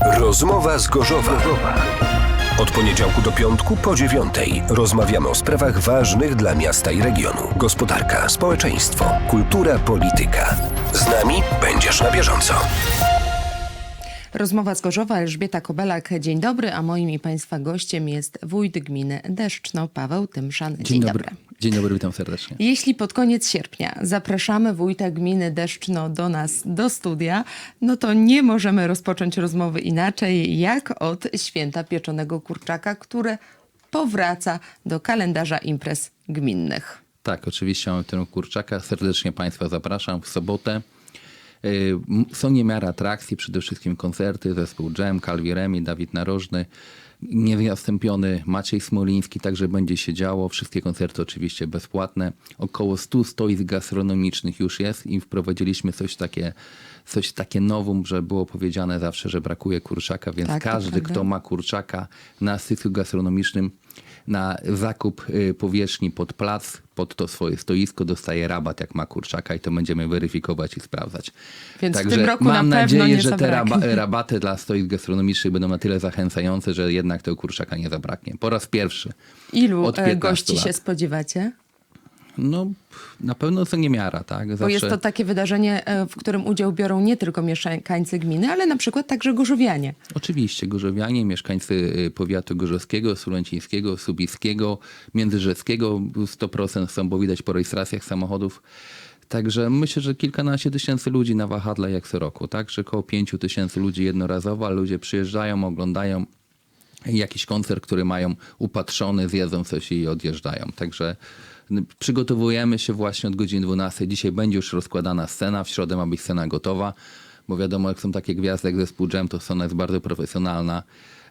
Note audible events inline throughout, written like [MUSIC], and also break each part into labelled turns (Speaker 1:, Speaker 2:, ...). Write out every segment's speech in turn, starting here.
Speaker 1: Rozmowa z Gorzowa. Od poniedziałku do piątku po dziewiątej rozmawiamy o sprawach ważnych dla miasta i regionu. Gospodarka, społeczeństwo, kultura, polityka. Z nami będziesz na bieżąco.
Speaker 2: Rozmowa z Gorzowa, Elżbieta Kobelak. Dzień dobry, a moim i Państwa gościem jest wójt gminy Deszczno, Paweł Tymszan.
Speaker 3: Dzień, dobry. Dzień dobry, witam serdecznie.
Speaker 2: Jeśli pod koniec sierpnia zapraszamy wójta gminy Deszczno do nas do studia, no to nie możemy rozpocząć rozmowy inaczej jak od święta pieczonego kurczaka, które powraca do kalendarza imprez gminnych.
Speaker 3: Tak, oczywiście mamy tego kurczaka. Serdecznie Państwa zapraszam w sobotę. Y, Są niemiara atrakcji, przede wszystkim koncerty, zespół Dżem, Calvi Remi, Dawid Narożny, niezastąpiony Maciej Smoliński, także będzie się działo. Wszystkie koncerty oczywiście bezpłatne. Około 100 stoisk gastronomicznych już jest i wprowadziliśmy coś takie, coś takie nowum, że było powiedziane zawsze, że brakuje kurczaka, więc
Speaker 2: Tak,
Speaker 3: każdy, kto ma kurczaka na stysku gastronomicznym, na zakup y, powierzchni pod plac, pod to swoje stoisko dostaje rabat, jak ma kurczaka i to będziemy weryfikować i sprawdzać.
Speaker 2: Więc w
Speaker 3: Także
Speaker 2: tym roku
Speaker 3: mam
Speaker 2: na
Speaker 3: nadzieję, że te rabaty dla stoisk gastronomicznych będą na tyle zachęcające, że jednak tego kurczaka nie zabraknie. Po raz pierwszy.
Speaker 2: Ilu e,
Speaker 3: 15
Speaker 2: gości
Speaker 3: lat.
Speaker 2: się spodziewacie?
Speaker 3: No, na pewno to nie miara, tak? Zawsze...
Speaker 2: Bo jest to takie wydarzenie, e, w którym udział biorą nie tylko mieszkańcy gminy, ale na przykład także gorzowianie.
Speaker 3: Oczywiście, gorzowianie, mieszkańcy y, powiatu gorzowskiego, sulęcińskiego, subiskiego, międzyrzeckiego 100% są, bo widać po rejestracjach samochodów. Także myślę, że kilkanaście tysięcy ludzi na wahadle jak co roku, tak? Że około pięciu tysięcy ludzi jednorazowo, a ludzie przyjeżdżają, oglądają jakiś koncert, który mają upatrzony, zjedzą coś i odjeżdżają. Także przygotowujemy się właśnie od godziny 12. Dzisiaj będzie już rozkładana scena, w środę ma być scena gotowa, bo wiadomo, jak są takie gwiazdy jak zespół Jam, to scena jest bardzo profesjonalna.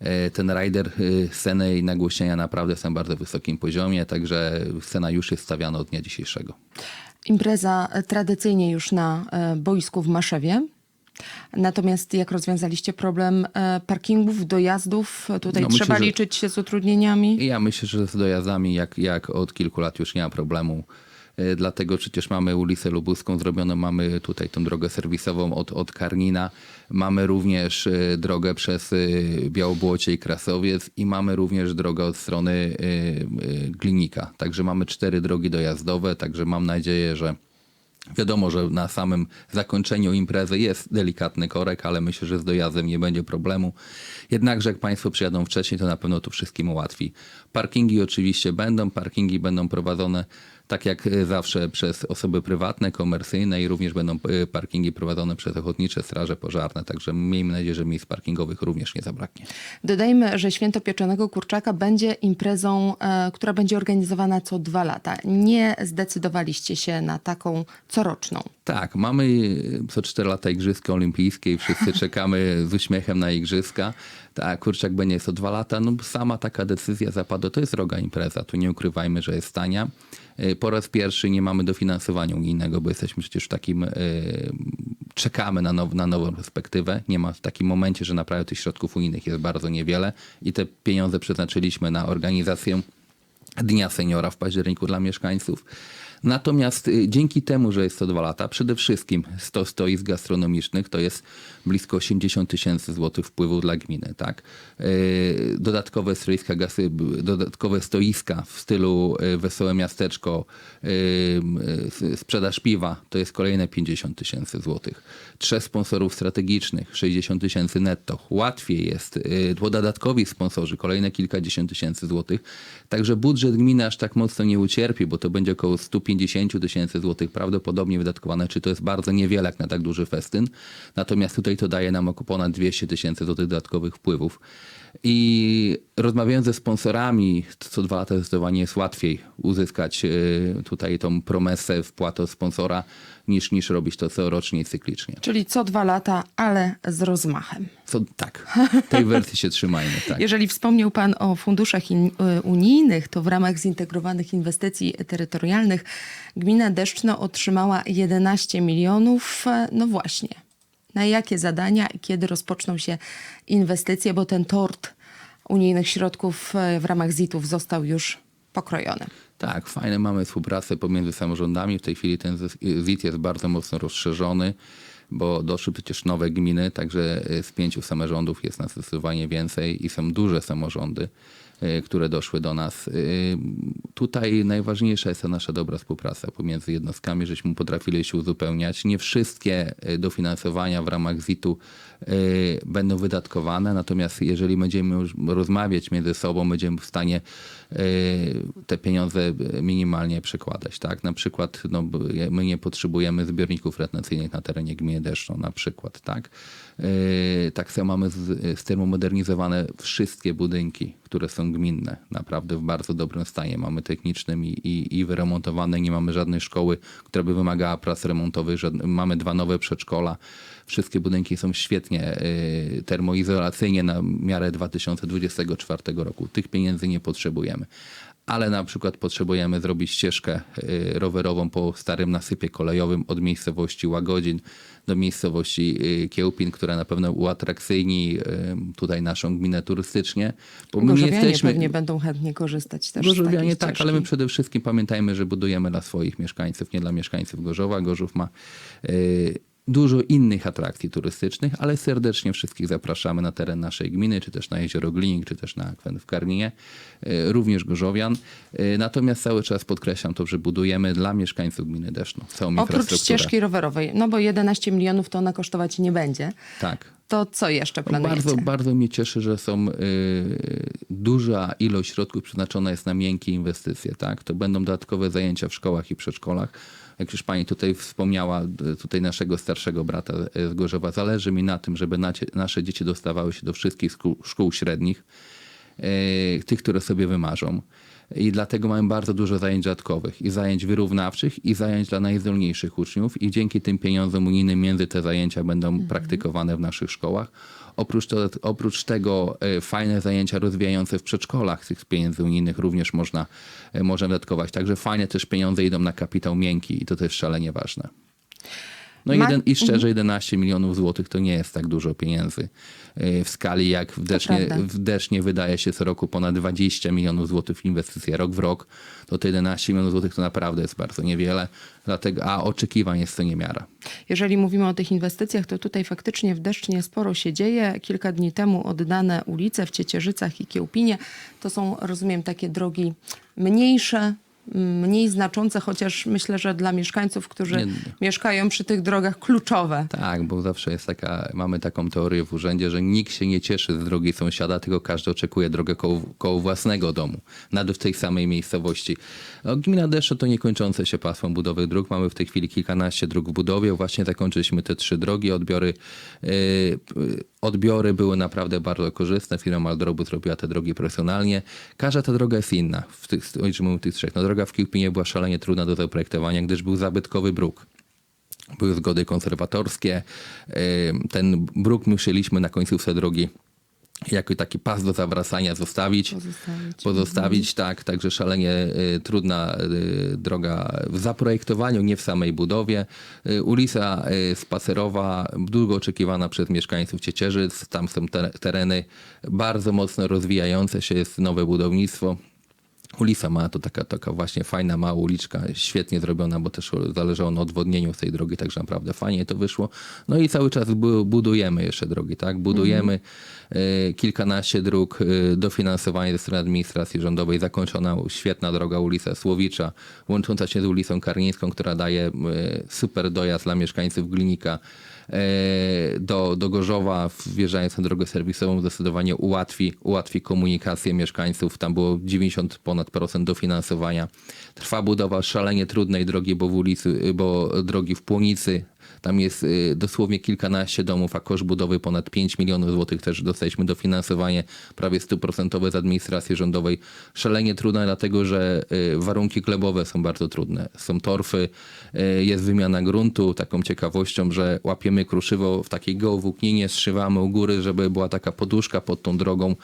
Speaker 3: E, Ten rider, y, sceny i nagłośnienia naprawdę są na bardzo wysokim poziomie, także scena już jest stawiana od dnia dzisiejszego.
Speaker 2: Impreza e, tradycyjnie już na e, boisku w Maszewie. Natomiast jak rozwiązaliście problem e, parkingów, dojazdów, tutaj
Speaker 3: No, myślę,
Speaker 2: trzeba
Speaker 3: że-
Speaker 2: liczyć się z utrudnieniami.
Speaker 3: I ja myślę, że z dojazdami jak, jak od kilku lat już nie ma problemu. E, Dlatego przecież mamy ulicę Lubuską zrobioną, mamy tutaj tą drogę serwisową od, od Karnina, mamy również e, drogę przez e, Białobłocie i Krasowiec i mamy również drogę od strony e, e, Glinika. Także mamy cztery drogi dojazdowe, także mam nadzieję, że Wiadomo, że na samym zakończeniu imprezy jest delikatny korek, ale myślę, że z dojazdem nie będzie problemu. Jednakże jak Państwo przyjadą wcześniej, to na pewno to wszystkim ułatwi. Parkingi oczywiście będą, parkingi będą prowadzone tak jak e, zawsze przez osoby prywatne, komercyjne i również będą e, parkingi prowadzone przez ochotnicze straże pożarne, także miejmy nadzieję, że miejsc parkingowych również nie zabraknie.
Speaker 2: Dodajmy, że Święto Pieczonego Kurczaka będzie imprezą, e, która będzie organizowana co dwa lata. Nie zdecydowaliście się na taką coroczną.
Speaker 3: Tak, mamy co 4 lata Igrzyska Olimpijskie i wszyscy [LAUGHS] czekamy z uśmiechem na Igrzyska. Tak, kurczak będzie co dwa lata. No sama taka decyzja zapadła. To jest droga impreza, tu nie ukrywajmy, że jest tania. Y, Po raz pierwszy nie mamy dofinansowania unijnego, bo jesteśmy przecież w takim, y, czekamy na, now, na nową perspektywę. Nie ma w takim momencie, że naprawdę tych środków unijnych jest bardzo niewiele i te pieniądze przeznaczyliśmy na organizację Dnia Seniora w październiku dla mieszkańców. Natomiast y, dzięki temu, że jest to dwa lata, przede wszystkim 100 stoisk gastronomicznych to jest blisko 80 tysięcy złotych wpływu dla gminy. Tak? Y, Dodatkowe, stoiska, dodatkowe stoiska w stylu y, Wesołe Miasteczko, sprzedaż piwa to jest kolejne 50 tysięcy złotych. Trzech sponsorów strategicznych, 60 tysięcy netto. Łatwiej jest, y, dodatkowi sponsorzy, kolejne kilkadziesiąt tysięcy złotych. Także budżet gminy aż tak mocno nie ucierpi, bo to będzie około 150 tysięcy złotych prawdopodobnie wydatkowane, czy to jest bardzo niewiele jak na tak duży festyn. Natomiast tutaj to daje nam około ponad 200 tysięcy złotych dodatkowych wpływów. I rozmawiając ze sponsorami, co dwa lata zdecydowanie jest łatwiej uzyskać y, tutaj tą promesę wpłaty od sponsora, niż, niż robić to corocznie i cyklicznie.
Speaker 2: Czyli co dwa lata, ale z rozmachem.
Speaker 3: Co, tak, tej wersji się trzymajmy. Tak. [LAUGHS]
Speaker 2: Jeżeli wspomniał Pan o funduszach in, y, unijnych, to w ramach zintegrowanych inwestycji terytorialnych gmina Deszczno otrzymała 11 milionów. E, No właśnie. Na jakie zadania i kiedy rozpoczną się inwestycje, bo ten tort unijnych środków e, w ramach ZIT-ów został już pokrojony.
Speaker 3: Tak, fajne mamy współpracę pomiędzy samorządami. W tej chwili ten ZIT jest bardzo mocno rozszerzony. bo doszły przecież nowe gminy, także y, z pięciu samorządów jest nas zdecydowanie więcej i są duże samorządy, które doszły do nas. Y, Tutaj najważniejsza jest ta nasza dobra współpraca pomiędzy jednostkami, żeśmy potrafili się uzupełniać. Nie wszystkie y, dofinansowania w ramach ZIT-u y, będą wydatkowane, natomiast jeżeli będziemy już rozmawiać między sobą, będziemy w stanie y, te pieniądze minimalnie przekładać. Tak? Na przykład no, my nie potrzebujemy zbiorników retencyjnych na terenie gminy Deszczą, na przykład. Tak, Y, tak samo mamy z, z termomodernizowane wszystkie budynki, które są gminne, naprawdę w bardzo dobrym stanie. Mamy technicznym i, i, i wyremontowane, nie mamy żadnej szkoły, która by wymagała prac remontowych, żadne, mamy dwa nowe przedszkola. Wszystkie budynki są świetnie y, termoizolacyjnie na miarę 2024 roku. Tych pieniędzy nie potrzebujemy. Ale na przykład potrzebujemy zrobić ścieżkę y, rowerową po starym nasypie kolejowym od miejscowości Łagodzin do miejscowości y, Kiełpin, która na pewno uatrakcyjni y, tutaj naszą gminę turystycznie. Bo
Speaker 2: Gorzowianie
Speaker 3: jesteśmy,
Speaker 2: pewnie będą chętnie korzystać też z
Speaker 3: Gorzowianie
Speaker 2: takiej
Speaker 3: tak, ale my przede wszystkim pamiętajmy, że budujemy dla swoich mieszkańców, nie dla mieszkańców Gorzowa. Gorzów ma dużo innych atrakcji turystycznych, ale serdecznie wszystkich zapraszamy na teren naszej gminy, czy też na jezioro Glinik, czy też na akwen w Karninie, y, również Gorzowian. Y, natomiast cały czas podkreślam to, że budujemy dla mieszkańców gminy Deszno całą
Speaker 2: Oprócz ścieżki rowerowej, no bo 11 milionów to ona kosztować nie będzie.
Speaker 3: Tak.
Speaker 2: To co jeszcze planujecie?
Speaker 3: Bardzo, bardzo mnie cieszy, że są y, duża ilość środków przeznaczona jest na miękkie inwestycje. Tak? To będą dodatkowe zajęcia w szkołach i przedszkolach. Jak już pani tutaj wspomniała, y, tutaj naszego starszego brata y, z Gorzowa, zależy mi na tym, żeby nacie, nasze dzieci dostawały się do wszystkich szkół, szkół średnich, y, tych, które sobie wymarzą. I dlatego mamy bardzo dużo zajęć dodatkowych i zajęć wyrównawczych i zajęć dla najzdolniejszych uczniów i dzięki tym pieniądzom unijnym między te zajęcia będą praktykowane w naszych szkołach. Oprócz, to, oprócz tego e, fajne zajęcia rozwijające w przedszkolach tych pieniędzy unijnych również można, e, można wydatkować. Także fajne też pieniądze idą na kapitał miękki i to też szalenie ważne. No
Speaker 2: Ma-
Speaker 3: jeden, i szczerze 11 milionów złotych to nie jest tak dużo pieniędzy e, w skali jak w Desznie, w Desznie wydaje się co roku ponad 20 milionów złotych w inwestycje rok w rok, to te 11 milionów złotych to naprawdę jest bardzo niewiele, dlatego, a oczekiwań jest to niemiara.
Speaker 2: Jeżeli mówimy o tych inwestycjach, to tutaj faktycznie w Deszcznie sporo się dzieje. Kilka dni temu oddane ulice w Ciecierzycach i Kiełpinie to są, rozumiem, takie drogi mniejsze, mniej znaczące, chociaż myślę, że dla mieszkańców, którzy
Speaker 3: Nie-
Speaker 2: mieszkają przy tych drogach, kluczowe.
Speaker 3: Tak, bo zawsze jest taka, mamy taką teorię w urzędzie, że nikt się nie cieszy z drogi sąsiada, tylko każdy oczekuje drogę koło, koło własnego domu, nawet w tej samej miejscowości. Gmina Deszcze to niekończące się pasmo budowy dróg. Mamy w tej chwili kilkanaście dróg w budowie. Właśnie zakończyliśmy te trzy drogi. Odbiory, yy, odbiory były naprawdę bardzo korzystne. Firma Maldrobu zrobiła te drogi profesjonalnie. Każda ta droga jest inna, w tych, mówimy, tych trzech. No, droga w Kiełpinie była szalenie trudna do zaprojektowania, gdyż był zabytkowy bruk były zgody konserwatorskie. Ym, Ten bruk musieliśmy na końcówce drogi jako taki pas do zawracania zostawić.
Speaker 2: Pozostawić.
Speaker 3: Pozostawić, tak. Także szalenie y, trudna y, droga w zaprojektowaniu, nie w samej budowie. Y, ulica y, Spacerowa, długo oczekiwana przez mieszkańców Ciecierzyc. Tam są te, tereny bardzo mocno rozwijające się, jest nowe budownictwo. Ulica ma to taka, taka właśnie fajna, mała uliczka, świetnie zrobiona, bo też zależało na odwodnieniu tej drogi, także naprawdę fajnie to wyszło. No i cały czas bu- budujemy jeszcze drogi, tak? Budujemy e, kilkanaście dróg, e, dofinansowanie ze strony administracji rządowej, zakończona świetna droga ulica Słowicza, łącząca się z ulicą Karnińską, która daje e, super dojazd dla mieszkańców Glinika do, do Gorzowa, wjeżdżając na drogę serwisową, zdecydowanie ułatwi, ułatwi komunikację mieszkańców. Tam było 90 ponad procent dofinansowania. Trwa budowa szalenie trudnej drogi, bo, w ulicy, bo drogi w Płonicy. Tam jest y, dosłownie kilkanaście domów, a koszt budowy ponad 5 milionów złotych też dostaliśmy dofinansowanie prawie stuprocentowe z administracji rządowej. Szalenie trudne, dlatego że y, warunki glebowe są bardzo trudne. Są torfy, y, jest wymiana gruntu. Taką ciekawością, że łapiemy kruszywo w takiej geowłókninie, zszywamy u góry, żeby była taka poduszka pod tą drogą.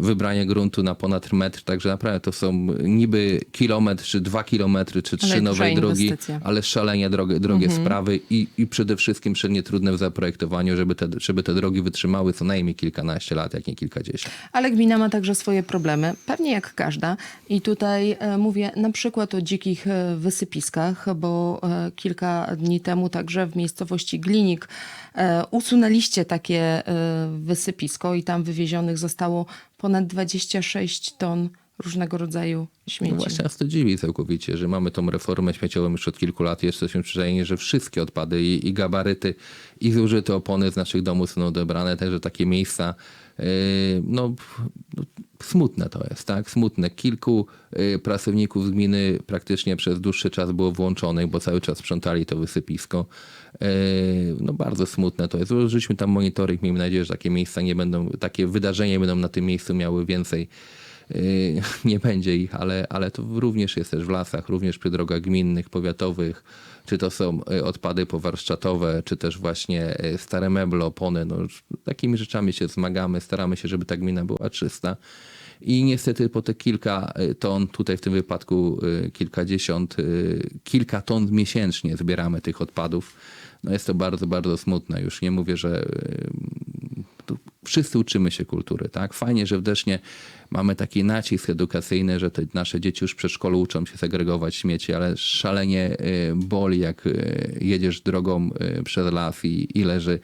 Speaker 3: Wybranie gruntu na ponad metr, także naprawdę to są niby kilometr, czy dwa kilometry, czy trzy nowej drogi, ale szalenie drogie, drogie sprawy sprawy i, i przede wszystkim przednie trudne w zaprojektowaniu, żeby te, żeby te drogi wytrzymały co najmniej kilkanaście lat, jak nie kilkadziesiąt.
Speaker 2: Ale gmina ma także swoje problemy, pewnie jak każda. I tutaj e, mówię na przykład o dzikich e, wysypiskach, bo e, kilka dni temu także w miejscowości Glinik usunęliście takie wysypisko i tam wywiezionych zostało ponad 26 ton różnego rodzaju śmieci.
Speaker 3: No właśnie nas to dziwi całkowicie, że mamy tą reformę śmieciową już od kilku lat. Jesteśmy przyzwyczajeni, że wszystkie odpady i, i gabaryty i zużyte opony z naszych domów są odebrane. Także takie miejsca, yy, no, smutne to jest, tak? Smutne. Kilku yy, pracowników z gminy praktycznie przez dłuższy czas było włączonych, bo cały czas sprzątali to wysypisko. Yy, no bardzo smutne to jest. Złożyliśmy tam monitoring. Miejmy nadzieję, że takie miejsca nie będą, takie wydarzenia będą na tym miejscu miały więcej [LAUGHS] nie będzie ich, ale, ale to również jest też w lasach, również przy drogach gminnych, powiatowych, czy to są yy, odpady powarszczatowe, czy też właśnie yy, stare meble, opony. No, takimi rzeczami się zmagamy, staramy się, żeby ta gmina była czysta. I niestety po te kilka y, ton, tutaj w tym wypadku y, kilkadziesiąt, y, kilka ton miesięcznie zbieramy tych odpadów. No jest to bardzo, bardzo smutne. Już nie mówię, że wszyscy uczymy się kultury, tak? Fajnie, że w Desznie mamy taki nacisk edukacyjny, że te nasze dzieci już w przedszkolu uczą się segregować śmieci, ale szalenie y, boli, jak y, jedziesz drogą y, przez las i, i leży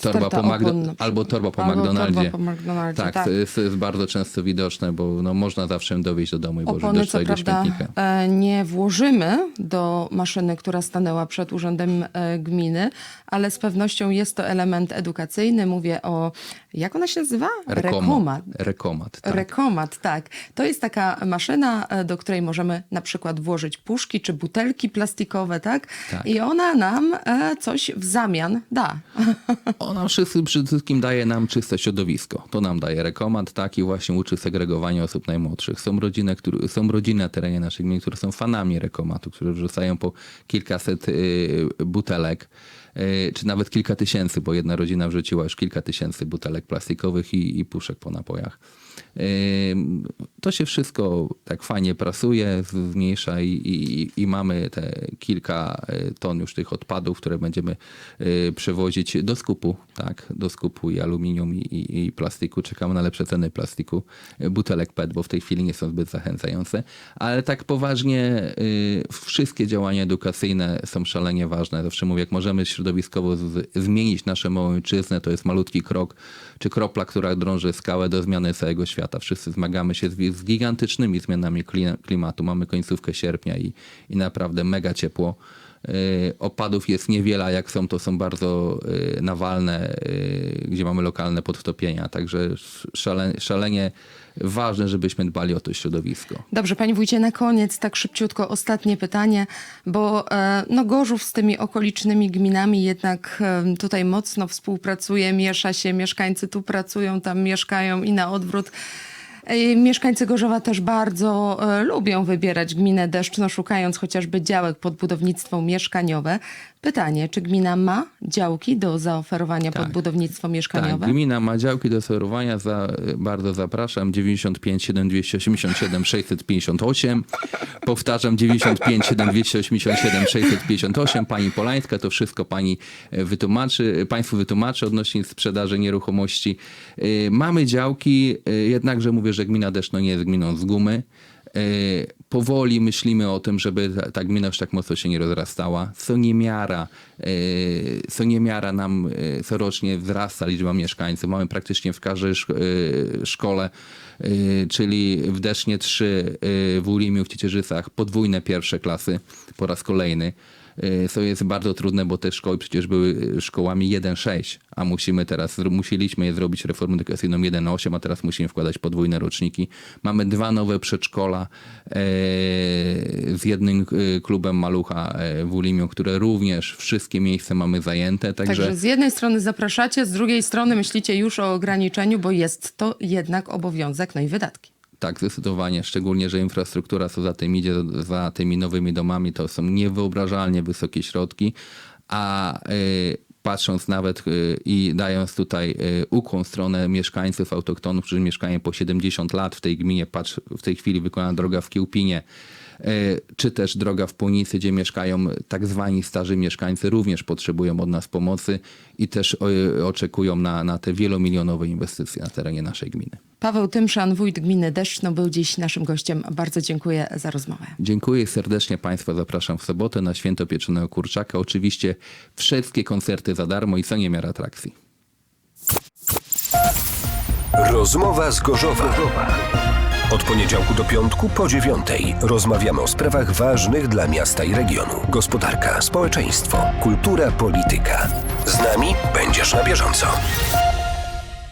Speaker 3: torba po,
Speaker 2: opon
Speaker 3: albo torba po
Speaker 2: Albo
Speaker 3: McDonaldzie.
Speaker 2: torba po McDonaldzie,
Speaker 3: tak,
Speaker 2: tak.
Speaker 3: Jest, jest bardzo często widoczne, bo no, można zawsze dowieść do domu i włożyć do
Speaker 2: Opony,
Speaker 3: swojego śmietnika.
Speaker 2: e, nie włożymy do maszyny, która stanęła przed urzędem e, gminy, ale z pewnością jest to element edukacyjny. Mówię o, jak ona się nazywa? Rekomat.
Speaker 3: Rekomat, tak.
Speaker 2: Rekomat, tak. To jest taka maszyna, e, do której możemy na przykład włożyć puszki czy butelki plastikowe, tak?
Speaker 3: Tak.
Speaker 2: I ona nam e, coś w zamian da. [LAUGHS]
Speaker 3: Ona przede wszystkim daje nam czyste środowisko. To nam daje rekomat, tak, i właśnie uczy segregowania osób najmłodszych. Są rodziny, które, są rodziny na terenie naszych gmin, które są fanami rekomatu, które wrzucają po kilkaset y, butelek, y, czy nawet kilka tysięcy, bo jedna rodzina wrzuciła już kilka tysięcy butelek plastikowych i, i puszek po napojach. To się wszystko tak fajnie prasuje, zmniejsza i, i, i mamy te kilka y, ton już tych odpadów, które będziemy y, przewozić do skupu, tak, do skupu i aluminium i, i, i plastiku. Czekamy na lepsze ceny plastiku, y, butelek PET, bo w tej chwili nie są zbyt zachęcające. Ale tak poważnie wszystkie działania edukacyjne są szalenie ważne. Zawsze mówię, jak możemy środowiskowo z, zmienić naszą małą ojczyznę, to jest malutki krok, czy kropla, która drąży skałę do zmiany całego świata. Wszyscy zmagamy się z, z gigantycznymi zmianami kli- klimatu. Mamy końcówkę sierpnia i, i naprawdę mega ciepło. Yy, Opadów jest niewiele, jak są, to są bardzo yy, nawalne, yy, gdzie mamy lokalne podtopienia. Także szale, szalenie ważne, żebyśmy dbali o to środowisko.
Speaker 2: Dobrze, Panie Wójcie, na koniec tak szybciutko ostatnie pytanie, bo e, no, Gorzów z tymi okolicznymi gminami jednak e, tutaj mocno współpracuje, miesza się, mieszkańcy tu pracują, tam mieszkają i na odwrót. E, Mieszkańcy Gorzowa też bardzo e, lubią wybierać gminę Deszczno, szukając chociażby działek pod budownictwo mieszkaniowe. Pytanie, czy gmina ma działki do zaoferowania pod budownictwo mieszkaniowe?
Speaker 3: Tak, gmina ma działki do oferowania, za, bardzo zapraszam, 95 7 287 658. Powtarzam, 95 7 287 658. Pani Polańska to wszystko pani e, wytłumaczy, państwu wytłumaczy odnośnie sprzedaży nieruchomości. E, Mamy działki, e, jednakże mówię, że gmina Deszno nie jest gminą z gumy. E, Powoli myślimy o tym, żeby ta, ta gmina tak mocno się nie rozrastała. Co niemiara, e, co niemiara nam e, corocznie wzrasta liczba mieszkańców. Mamy praktycznie w każdej szk- szkole, czyli w Desznie 3, w Ulimiu, w Ciecierzycach podwójne pierwsze klasy po raz kolejny. E, Co jest bardzo trudne, bo te szkoły przecież były e, szkołami 1-6, a musimy teraz, musieliśmy je zrobić reformę edukacyjną 1-8, a teraz musimy wkładać podwójne roczniki. Mamy dwa nowe przedszkola e, z jednym e, klubem Malucha e, w Ulimiu, które również wszystkie miejsca mamy zajęte, także...
Speaker 2: Także z jednej strony zapraszacie, z drugiej strony myślicie już o ograniczeniu, bo jest to jednak obowiązek, no i wydatki.
Speaker 3: Tak, zdecydowanie. Szczególnie, że infrastruktura, co za tym idzie, za tymi nowymi domami, to są niewyobrażalnie wysokie środki, a y, patrząc nawet y, i dając tutaj y, ukłon w stronę mieszkańców autoktonów, którzy mieszkają po 70 lat w tej gminie, patrz, w tej chwili wykonana droga w Kiełpinie, czy też droga w Płonicy, gdzie mieszkają tak zwani starzy mieszkańcy, również potrzebują od nas pomocy i też oczekują na, na te wielomilionowe inwestycje na terenie naszej gminy.
Speaker 2: Paweł Tymszan, wójt gminy Deszczno, był dziś naszym gościem. Bardzo dziękuję za rozmowę.
Speaker 3: Dziękuję serdecznie Państwa, zapraszam w sobotę na Święto Pieczonego Kurczaka. Oczywiście wszystkie koncerty za darmo i co niemiar atrakcji.
Speaker 1: Rozmowa z Gorzowa. Od poniedziałku do piątku po dziewiątej rozmawiamy o sprawach ważnych dla miasta i regionu. Gospodarka, społeczeństwo, kultura, polityka. Z nami będziesz na bieżąco.